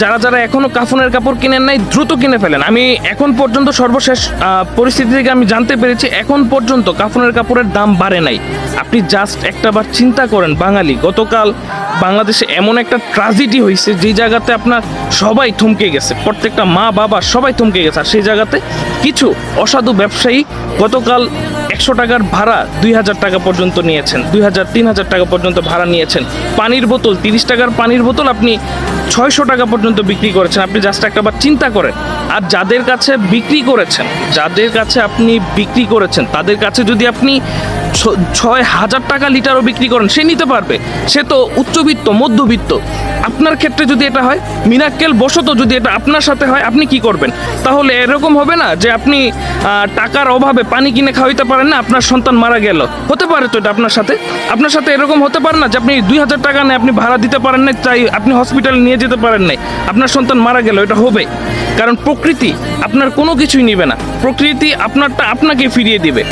যারা যারা এখনও কাফনের কাপড় কিনেন নাই, দ্রুত কিনে ফেলেন। আমি এখন পর্যন্ত সর্বশেষ পরিস্থিতি থেকে আমি জানতে পেরেছি, এখন পর্যন্ত কাফনের কাপড়ের দাম বাড়ে নাই। আপনি জাস্ট একটাবার চিন্তা করেন, বাঙালি, গতকাল বাংলাদেশে এমন একটা ট্রাজেডি হয়েছে, যে জায়গাতে আপনার সবাই থমকে গেছে, প্রত্যেকটা মা বাবা সবাই থমকে গেছে, আর সেই জায়গাতে কিছু অসাধু ব্যবসায়ী গতকাল একশো টাকার ভাড়া দুই হাজার টাকা পর্যন্ত নিয়েছেন। দুই হাজার, তিন হাজার টাকা পর্যন্ত ভাড়া নিয়েছেন। পানির বোতল, তিরিশ টাকার পানির বোতল আপনি ছয়শো টাকা পর্যন্ত বিক্রি করেছেন। আপনি জাস্ট একটাবার চিন্তা করেন, আর যাদের কাছে বিক্রি করেছেন, যাদের কাছে আপনি বিক্রি করেছেন, তাদের কাছে যদি আপনি ছয় হাজার টাকা লিটারও বিক্রি করেন, সে নিতে পারবে। সে তো উচ্চবিত্ত, মধ্যবিত্ত। আপনার ক্ষেত্রে যদি এটা হয়, মিনাক্কেল বশত যদি এটা আপনার সাথে হয়, আপনি কি করবেন? তাহলে এরকম হবে না যে আপনি টাকার অভাবে পানি কিনে খাওয়াইতে পারেন না আপনার সন্তান মারা গেল? হতে পারে তো এটা আপনার সাথে? আপনার সাথে এরকম হতে পারে না যে আপনি দুই হাজার টাকা নেই আপনি ভাড়া দিতে পারেন না তাই আপনি হসপিটালে নিয়ে যেতে পারেন নাই। আপনার সন্তান মারা গেল, এটা হবে। কারণ প্রকৃতি আপনার কোনো কিছুই নিবে না। প্রকৃতি আপনারটা আপনাকে ফিরিয়ে দিবে।